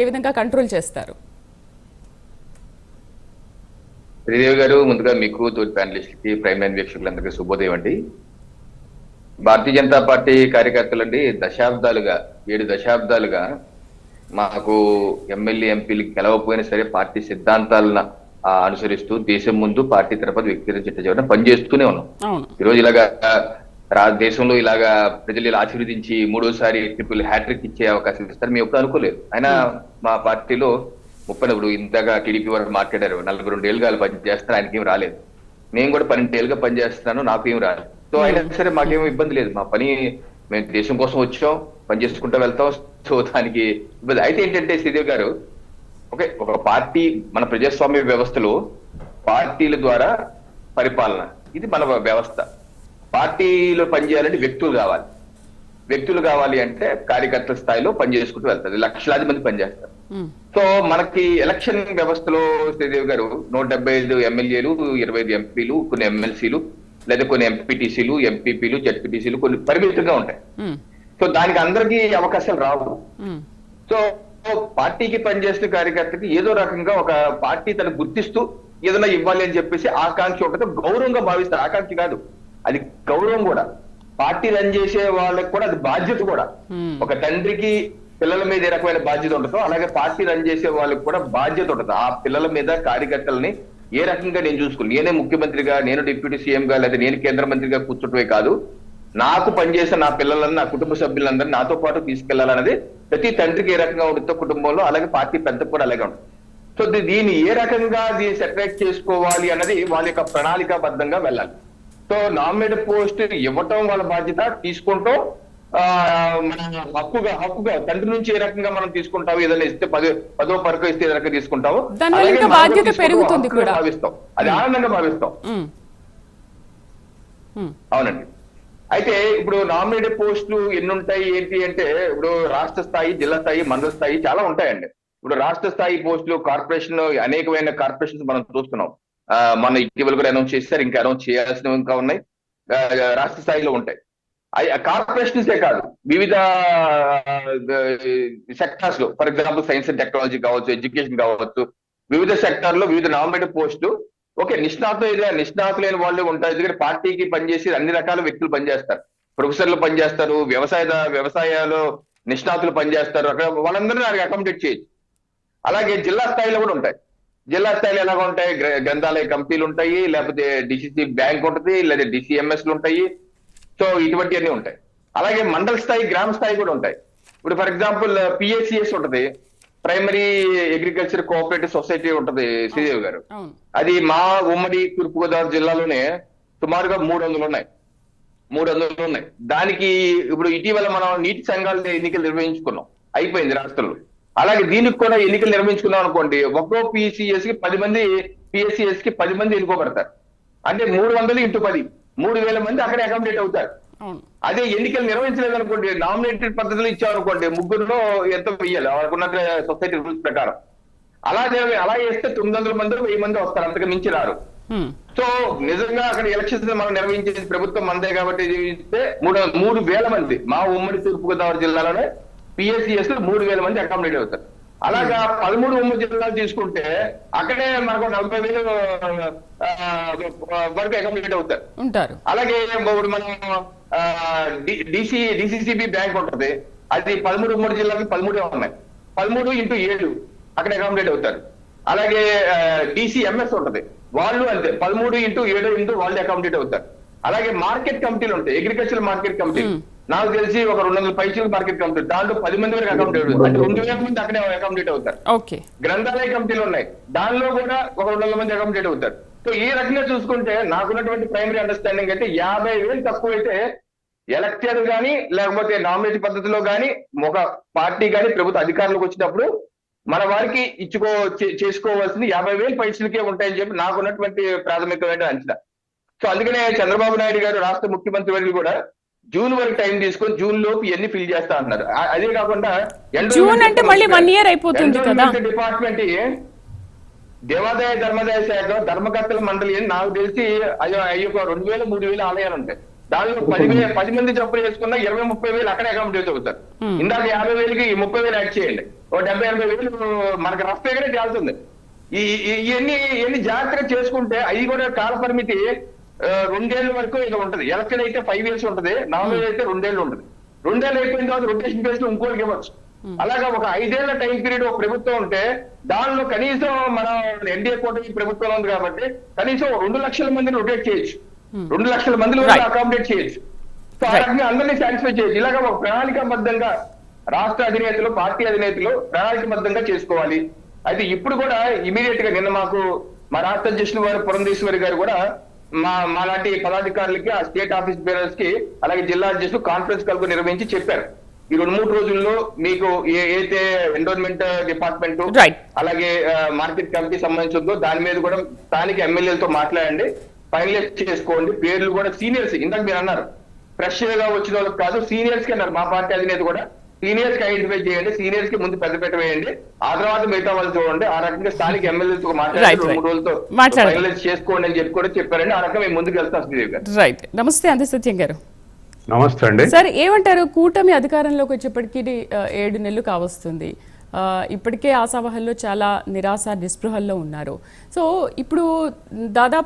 ఏ విధంగా కంట్రోల్ చేస్తారు? శ్రీదేవి గారు ముందుగా మీకు తోటి ప్యానలిస్ట్కి ప్రైమ్ లైన్ వీక్షకులందరికీ శుభోదయం అండి. భారతీయ జనతా పార్టీ కార్యకర్తలండి దశాబ్దాలుగా ఏడు దశాబ్దాలుగా మాకు ఎమ్మెల్యే ఎంపీలు గెలవకపోయినా సరే పార్టీ సిద్ధాంతాలను అనుసరిస్తూ దేశం ముందు పార్టీ తరపున వ్యక్తిగత చిట్ట పనిచేస్తూనే ఉన్నాం. అవును. ఈ రోజు ఇలాగా దేశంలో ఇలాగా ప్రజలు ఇలా ఆశీర్వదించి మూడోసారి ట్రిపుల్ హ్యాట్రిక్ ఇచ్చే అవకాశం ఇస్తారు. మేము ఎప్పుడు అనుకోలేదు. అయినా మా పార్టీలో ముప్పై ఇప్పుడు ఇంతగా టీడీపీ వారు మాట్లాడారు. నలభై రెండు ఏళ్ళుగా పని చేస్తారు ఆయనకి ఏం రాలేదు. నేను కూడా పన్నెండు ఏళ్ళుగా పని చేస్తున్నాను నాకు ఏం రాలేదు సో అయినా సరే మాకేం ఇబ్బంది లేదు. మా పని మేము దేశం కోసం వచ్చాం. పని చేసుకుంటూ వెళ్తాం. సో దానికి ఇబ్బంది. అయితే ఏంటంటే శ్రీదేవి గారు ఓకే ఒక పార్టీ మన ప్రజాస్వామ్య వ్యవస్థలో పార్టీల ద్వారా పరిపాలన. ఇది మన వ్యవస్థ. పార్టీలో పనిచేయాలంటే వ్యక్తులు కావాలి. వ్యక్తులు కావాలి అంటే కార్యకర్తల స్థాయిలో పనిచేసుకుంటూ వెళ్తారు. లక్షలాది మంది పనిచేస్తారు. సో మనకి ఎలక్షన్ వ్యవస్థలో శ్రీదేవి గారు నూట డెబ్బై ఐదు ఎమ్మెల్యేలు ఇరవై ఐదు ఎంపీలు కొన్ని ఎమ్మెల్సీలు లేదా కొన్ని ఎంపీటీసీలు ఎంపీపీలు జడ్పీటీసీలు కొన్ని పరిమితంగా ఉంటాయి. సో దానికి అందరికీ అవకాశాలు రావు. సో పార్టీకి పనిచేసిన కార్యకర్తకి ఏదో రకంగా ఒక పార్టీ తను గుర్తిస్తూ ఏదైనా ఇవ్వాలి అని చెప్పేసి ఆకాంక్ష ఉంటుంది గౌరవంగా భావిస్తారు. ఆకాంక్ష కాదు. అది గౌరవం కూడా. పార్టీ రన్ చేసే వాళ్ళకి కూడా అది బాధ్యత కూడా. ఒక తండ్రికి పిల్లల మీద ఏ రకమైన బాధ్యత ఉంటుందో అలాగే పార్టీ రన్ చేసే వాళ్ళకి కూడా బాధ్యత ఉంటుంది. ఆ పిల్లల మీద కార్యకర్తలని ఏ రకంగా నేను చూసుకుని నేనే ముఖ్యమంత్రిగా నేను డిప్యూటీ సీఎం గా లేదా నేను కేంద్ర మంత్రిగా కూర్చుంటమే కాదు. నాకు పనిచేసే నా పిల్లలను నా కుటుంబ సభ్యులందరినీ నాతో పాటు తీసుకెళ్ళాలన్నది ప్రతి తండ్రికి ఏ రకంగా ఉంటుందో కుటుంబంలో అలాగే పార్టీ పెద్దకు కూడా అలాగే ఉంటుంది. సో దీన్ని ఏ రకంగా దీన్ని సెపరేట్ చేసుకోవాలి అన్నది వాళ్ళ యొక్క ప్రణాళికాబద్ధంగా వెళ్ళాలి. సో నామినేటెడ్ పోస్ట్ ఇవ్వటం వాళ్ళ బాధ్యత తీసుకుంటూ మన హక్కుగా హక్కుగా తండ్రి నుంచి ఏ రకంగా మనం తీసుకుంటావు ఏదైనా ఇస్తే పదో పదో పరకో ఇస్తే ఏ రకంగా తీసుకుంటాం, కూడా. భావిస్తాం. అది ఆనందంగా భావిస్తాం. అవునండి. అయితే ఇప్పుడు నామినేటెడ్ పోస్టులు ఎన్ని ఉంటాయి ఏంటి అంటే ఇప్పుడు రాష్ట్ర స్థాయి జిల్లా స్థాయి మండల స్థాయి చాలా ఉంటాయండి. ఇప్పుడు రాష్ట్ర స్థాయి పోస్టులు కార్పొరేషన్ అనేకమైన కార్పొరేషన్స్ మనం చూస్తున్నాం. మన ఇటీవల కూడా అనౌన్స్ చేశారు ఇంకా అనౌన్స్ చేయాల్సినవి ఇంకా ఉన్నాయి. రాష్ట్ర స్థాయిలో ఉంటాయి. కార్పొరేషన్సే కాదు వివిధ సెక్టార్స్లో for example science and technology కావచ్చు ఎడ్యుకేషన్ కావచ్చు వివిధ సెక్టార్లో వివిధ నామినేటెడ్ పోస్టులు. ఓకే నిష్ణాతులు లేని వాళ్ళు ఉంటారు. ఎందుకంటే పార్టీకి పనిచేసి అన్ని రకాల వ్యక్తులు పనిచేస్తారు. ప్రొఫెసర్లు పనిచేస్తారు వ్యవసాయ వ్యవసాయాలు నిష్ణాతులు పనిచేస్తారు. అక్కడ వాళ్ళందరినీ నాకు అకామిడేట్ చేయొచ్చు. అలాగే జిల్లా స్థాయిలో కూడా ఉంటాయి. జిల్లా స్థాయిలో ఎలాగ ఉంటాయి. గ్ర- గ్రంథాలయ కమిటీలు ఉంటాయి లేకపోతే డిసిసి బ్యాంక్ ఉంటుంది లేదా డిసిఎంఎస్లు ఉంటాయి. సో ఇటువంటివన్నీ ఉంటాయి. అలాగే మండల స్థాయి గ్రామ స్థాయి కూడా ఉంటాయి. ఇప్పుడు ఫర్ ఎగ్జాంపుల్ పిఎస్సిఎస్ ఉంటుంది. ప్రైమరీ అగ్రికల్చర్ కోఆపరేటివ్ సొసైటీ ఉంటుంది శ్రీదేవి గారు. అది మా ఉమ్మడి తూర్పుగోదావరి జిల్లాలోనే సుమారుగా మూడు వందలు ఉన్నాయి. మూడు వందలు ఉన్నాయి. దానికి ఇప్పుడు ఇటీవల మనం నీటి సంఘాల ఎన్నికలు నిర్వహించుకున్నాం. అయిపోయింది రాష్ట్రంలో. అలాగే దీనికి కూడా ఎన్నికలు నిర్వహించుకున్నాం అనుకోండి ఒక్కో పిసిఎస్కి పది మంది పిఎస్సిఎస్కి పది మంది ఎన్నుకోబడతారు. అంటే మూడు వందలు ఇంటూ పది మూడు వేల మంది అక్కడే అకామిడేట్ అవుతారు. అదే ఎన్నికలు నిర్వహించలేదు అనుకోండి నామినేటెడ్ పద్ధతిలో ఇచ్చామనుకోండి ముగ్గురులో ఎంత వెయ్యాలి? వాళ్ళకున్న సొసైటీ రూల్స్ ప్రకారం. అలా అలా చేస్తే తొమ్మిది వందల మంది వెయ్యి మంది వస్తారు అంతకు మించి రారు. సో నిజంగా అక్కడ ఎలక్షన్స్ మనం నిర్వహించేది ప్రభుత్వం మందే కాబట్టి మూడు మూడు వేల మంది మా ఉమ్మడి తూర్పుగోదావరి జిల్లాలోనే పిఎస్సిఎస్లో మూడు వేల మంది అకామిడేట్ అవుతారు. అలాగా పదమూడు ఉమ్మడి జిల్లాలు తీసుకుంటే అక్కడే మనకు నలభై వేలు వరకు అకామిడేట్ అవుతారు. ఉంటారు. అలాగే ఇప్పుడు మనం డిసి డిసిసిబి బ్యాంక్ ఉంటది. అది పదమూడు ఉమ్మడి జిల్లాకి పదమూడే ఉన్నాయి. పదమూడు ఇంటూ ఏడు అక్కడ అకామిడేట్ అవుతారు. అలాగే డిసిఎంఎస్ ఉంటది. వాళ్ళు అంతే. పదమూడు ఇంటూ ఏడు ఇంటూ వాళ్ళు అకామిడేట్ అవుతారు. అలాగే మార్కెట్ కమిటీలు ఉంటాయి. Agriculture market committee Hmm. నాకు తెలిసి ఒక రెండు వందల పైసలు మార్కెట్ కమిటీ దాంట్లో పది మంది వరకు అకామిడేట్ అంటే రెండు వేల మంది అక్కడే అకామిడేట్ అవుతారు. గ్రంథాలయ కమిటీలు ఉన్నాయి. దానిలో కూడా ఒక రెండు వందల మంది అకామిడేట్ అవుతారు. సో ఈ రకంగా చూసుకుంటే నాకున్నటువంటి ప్రైమరీ అండర్స్టాండింగ్ అయితే యాభై వేలు తక్కువ అయితే ఎలక్టెడ్ కానీ లేకపోతే నామినేట్ పద్ధతిలో కానీ ఒక పార్టీ కానీ ప్రభుత్వ అధికారంలోకి వచ్చినప్పుడు మన వారికి ఇచ్చుకో చేసుకోవాల్సింది యాభై వేలు పైసలకే ఉంటాయని చెప్పి నాకున్నటువంటి ప్రాథమికమైన అంచనా. సో అందుకనే చంద్రబాబు నాయుడు గారు రాష్ట్ర ముఖ్యమంత్రి వర్యులు కూడా జూన్ వరకు టైం తీసుకొని జూన్ లోపు ఇవన్నీ ఫిల్ చేస్తా అన్నారు. అదే కాకుండా జూన్ అంటే మళ్ళీ one year అయిపోతుంది కదా. డిపార్ట్మెంట్ దేవాదాయ ధర్మాదాయ శాఖ ధర్మకర్తల మండలి అని నాకు తెలిసి అయ్యో అయ్యో ఒక రెండు వేల మూడు వేల ఆలయాలు ఉంటాయి. దానిలో పది వేల పది మంది జబ్బులు చేసుకున్నా ఇరవై ముప్పై వేలు అక్కడే అకామిడేట్ అవుతారు. ఇందాక యాభై వేలకి ఈ ముప్పై వేలు యాడ్ చేయండి. ఓ డెబ్బై ఎనభై వేలు మనకి రఫ్ ఫిగరే తేలుతుంది ఈ ఈ- ఇవన్నీ ఇవన్నీ జాగ్రత్తగా చేసుకుంటే అవి కూడా కాల పరిమితి రెండేళ్ళ వరకు ఇది ఉంటది. ఎలక్షన్ అయితే ఫైవ్ ఇయర్స్ ఉంటది. నామినల్ అయితే రెండేళ్ళు ఉంటది. రెండేళ్ళు అయిపోయిన తర్వాత రొటేషన్ బేస్లో ఇంకోటికి ఇవ్వచ్చు. అలాగా ఒక ఐదేళ్ళ టైం పీరియడ్ ఒక ప్రభుత్వం ఉంటే దానిలో కనీసం మన ఎన్డీఏ కూటమి ప్రభుత్వం ఉంది కాబట్టి కనీసం రెండు లక్షల మందిని రొటేట్ చేయొచ్చు. రెండు లక్షల మందిని. అకామిడేట్ చేయొచ్చు. సో ఆ. రకంగా అందరినీ సాటిస్ఫై చేయొచ్చు. ఇలాగ ఒక ప్రణాళికాబద్ధంగా రాష్ట్ర అధినేతలు పార్టీ అధినేతలు ప్రణాళికబద్ధంగా చేసుకోవాలి. అయితే ఇప్పుడు కూడా ఇమీడియట్గా నిన్న మాకు మా రాష్ట్ర అధ్యక్షులు వారు పురంధేశ్వరి గారు కూడా మా మాలాంటి పదాధికారులకి ఆ స్టేట్ ఆఫీస్ బేరర్స్కి అలాగే జిల్లా అధ్యక్షులు కాన్ఫరెన్స్ కలుపు నిర్వహించి చెప్పారు. ఈ రెండు మూడు రోజుల్లో మీకు ఏ- అయితే ఎన్విరాన్మెంట్ డిపార్ట్మెంట్. అలాగే మార్కెట్ కమిటీ సంబంధించి ఉందో దాని మీద కూడా స్థానిక ఎమ్మెల్యేలతో మాట్లాడండి. ఫైనలైజ్ చేసుకోండి. పేర్లు కూడా సీనియర్స్ ఇందాక మీరు అన్నారు. ఫ్రెష్గా వచ్చిన వాళ్ళకి కాదు సీనియర్స్కి అన్నారు మా పార్టీ అధినేత కూడా. సీనియర్స్కి ఐడెంటిఫై చేయండి సీనియర్స్కి ముందు పెద్ద పెట్ట వేయండి. ఆ తర్వాత మిగతా వాళ్ళు చూడండి. ఆ రకంగా స్థానిక Right, మాట్లాడి. మూడు రోజులతో. ఫైనలైజ్ చేసుకోండి అని చెప్పి కూడా చెప్పారండి. ఆ రకంగా మేము ముందుకు వెళ్తాం శ్రీదేవి గారు. రైట్ నమస్తే అంది సత్యం గారు. నమస్తే అండి. సార్ ఏమంటారు? కూటమి అధికారంలోకి వచ్చేప్పటికి ఏడు నెలలు కావస్తుంది. ఆ, ఇప్పటికే ఆశావహల్లో చాలా నిరాశ నిస్పృహల్లో ఉన్నారు. సో ఇప్పుడు దాదాపు